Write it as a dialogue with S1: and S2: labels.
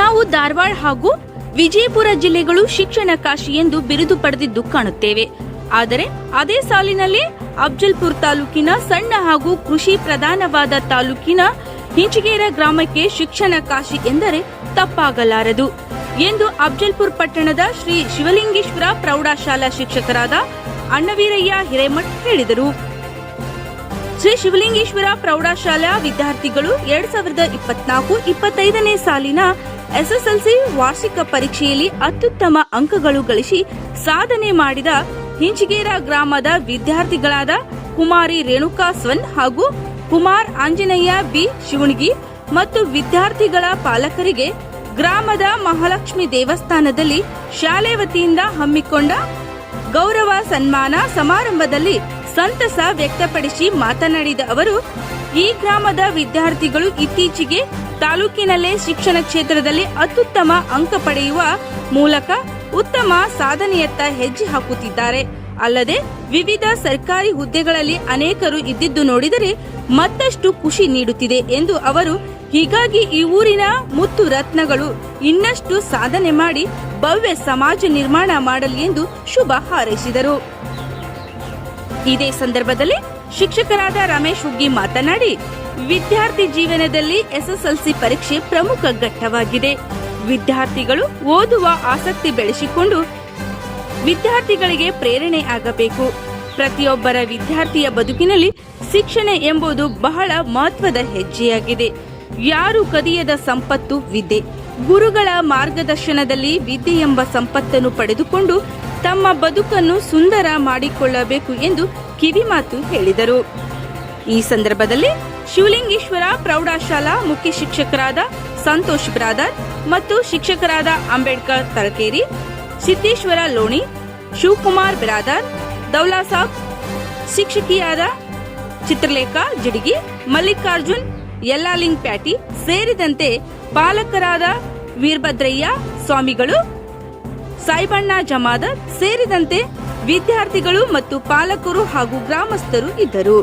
S1: ನಾವು ಧಾರವಾಡ ಹಾಗೂ ವಿಜಯಪುರ ಜಿಲ್ಲೆಗಳು ಶಿಕ್ಷಣ ಕಾಶಿ ಎಂದು ಬಿರುದು ಪಡೆದಿದ್ದು ಕಾಣುತ್ತೇವೆ. ಆದರೆ ಅದೇ ಸಾಲಿನಲ್ಲಿ ಅಫ್ಜಲ್ಪುರ್ ತಾಲೂಕಿನ ಸಣ್ಣ ಹಾಗೂ ಕೃಷಿ ಪ್ರಧಾನವಾದ ತಾಲೂಕಿನ ಹಿಂಚಗೇರ ಗ್ರಾಮಕ್ಕೆ ಶಿಕ್ಷಣ ಕಾಶಿ ಎಂದರೆ ತಪ್ಪಾಗಲಾರದು. ಎಂದು ಅಫ್ಜಲ್ಪುರ್ ಪಟ್ಟಣದ ಶ್ರೀ ಶಿವಲಿಂಗೇಶ್ವರ ಪ್ರೌಢಶಾಲಾ ಶಿಕ್ಷಕರಾದ ಅಣ್ಣವೀರಯ್ಯ ಹಿರೇಮಠ್ ಹೇಳಿದರು. ಶ್ರೀ ಶಿವಲಿಂಗೇಶ್ವರ ಪ್ರೌಢಶಾಲಾ ವಿದ್ಯಾರ್ಥಿಗಳು ಎರಡ್ ಸಾವಿರದ ಇಪ್ಪತ್ನಾಲ್ಕು ಇಪ್ಪತ್ತೈದನೇ ಸಾಲಿನ ಎಸ್ಎಸ್ಎಲ್ಸಿ ವಾರ್ಷಿಕ ಪರೀಕ್ಷೆಯಲ್ಲಿ ಅತ್ಯುತ್ತಮ ಅಂಕಗಳು ಗಳಿಸಿ ಸಾಧನೆ ಮಾಡಿದ ಹಿಂಚಗೇರ ಗ್ರಾಮದ ವಿದ್ಯಾರ್ಥಿಗಳಾದ ಕುಮಾರಿ ರೇಣುಕಾ ಸ್ವನ್ ಹಾಗೂ ಕುಮಾರ್ ಆಂಜನೇಯ ಬಿ ಶಿವಣಗಿ ಮತ್ತು ವಿದ್ಯಾರ್ಥಿಗಳ ಪಾಲಕರಿಗೆ ಗ್ರಾಮದ ಮಹಾಲಕ್ಷ್ಮಿ ದೇವಸ್ಥಾನದಲ್ಲಿ ಶಾಲೆ ವತಿಯಿಂದ ಹಮ್ಮಿಕೊಂಡ ಗೌರವ ಸನ್ಮಾನ ಸಮಾರಂಭದಲ್ಲಿ ಸಂತಸ ವ್ಯಕ್ತಪಡಿಸಿ ಮಾತನಾಡಿದ ಅವರು ಈ ಗ್ರಾಮದ ವಿದ್ಯಾರ್ಥಿಗಳು ಇತ್ತೀಚೆಗೆ ತಾಲೂಕಿನಲ್ಲೇ ಶಿಕ್ಷಣ ಕ್ಷೇತ್ರದಲ್ಲಿ ಅತ್ಯುತ್ತಮ ಅಂಕ ಪಡೆಯುವ ಮೂಲಕ ಉತ್ತಮ ಸಾಧನೆಯತ್ತ ಹೆಜ್ಜೆ ಹಾಕುತ್ತಿದ್ದಾರೆ. ಅಲ್ಲದೆ ವಿವಿಧ ಸರ್ಕಾರಿ ಹುದ್ದೆಗಳಲ್ಲಿ ಅನೇಕರು ಇದ್ದಿದ್ದು ನೋಡಿದರೆ ಮತ್ತಷ್ಟು ಖುಷಿ ನೀಡುತ್ತಿದೆ ಎಂದು ಅವರು ಹೀಗಾಗಿ ಈ ಊರಿನ ಮುತ್ತು ರತ್ನಗಳು ಇನ್ನಷ್ಟು ಸಾಧನೆ ಮಾಡಿ ಭವ್ಯ ಸಮಾಜ ನಿರ್ಮಾಣ ಮಾಡಲಿ ಎಂದು ಶುಭ ಹಾರೈಸಿದರು. ಇದೇ ಸಂದರ್ಭದಲ್ಲಿ ಶಿಕ್ಷಕರಾದ ರಮೇಶ್ ಹುಗ್ಗಿ ಮಾತನಾಡಿ, ವಿದ್ಯಾರ್ಥಿ ಜೀವನದಲ್ಲಿ ಎಸ್ಎಸ್ಎಲ್ಸಿ ಪರೀಕ್ಷೆ ಪ್ರಮುಖ ಘಟ್ಟವಾಗಿದೆ. ವಿದ್ಯಾರ್ಥಿಗಳು ಓದುವ ಆಸಕ್ತಿ ಬೆಳೆಸಿಕೊಂಡು ವಿದ್ಯಾರ್ಥಿಗಳಿಗೆ ಪ್ರೇರಣೆ ಆಗಬೇಕು. ಪ್ರತಿಯೊಬ್ಬರ ವಿದ್ಯಾರ್ಥಿಯ ಬದುಕಿನಲ್ಲಿ ಶಿಕ್ಷಣ ಎಂಬುದು ಬಹಳ ಮಹತ್ವದ ಹೆಜ್ಜೆಯಾಗಿದೆ. ಯಾರು ಕದಿಯದ ಸಂಪತ್ತು ವಿದ್ಯೆ. ಗುರುಗಳ ಮಾರ್ಗದರ್ಶನದಲ್ಲಿ ವಿದ್ಯೆ ಎಂಬ ಸಂಪತ್ತನ್ನು ಪಡೆದುಕೊಂಡು ತಮ್ಮ ಬದುಕನ್ನು ಸುಂದರ ಮಾಡಿಕೊಳ್ಳಬೇಕು ಎಂದು ಕಿವಿಮಾತು ಹೇಳಿದರು. ಈ ಸಂದರ್ಭದಲ್ಲಿ ಶಿವಲಿಂಗೇಶ್ವರ ಪ್ರೌಢಶಾಲಾ ಮುಖ್ಯ ಶಿಕ್ಷಕರಾದ ಸಂತೋಷ್ ಬ್ರಾದರ್ ಮತ್ತು ಶಿಕ್ಷಕರಾದ ಅಂಬೇಡ್ಕರ್ ತರಕೇರಿ, ಸಿದ್ದೇಶ್ವರ ಲೋಣಿ, ಶಿವಕುಮಾರ್ ಬ್ರಾದರ್, ದೌಲಾ ಸಾಬ್, ಶಿಕ್ಷಕಿಯಾದ ಚಿತ್ರಲೇಖಾ ಜಿಡಿಗಿ, ಮಲ್ಲಿಕಾರ್ಜುನ್, ಯಲ್ಲಾಲಿಂಗ್ ಪ್ಯಾಟಿ ಸೇರಿದಂತೆ ಪಾಲಕರಾದ ವೀರಭದ್ರಯ್ಯ ಸ್ವಾಮಿಗಳು ಸಾಯಿಬಣ್ಣ ಜಮಾದರ್ ಸೇರಿದಂತೆ ವಿದ್ಯಾರ್ಥಿಗಳು ಮತ್ತು ಪಾಲಕರು ಹಾಗೂ ಗ್ರಾಮಸ್ಥರು ಇದ್ದರು.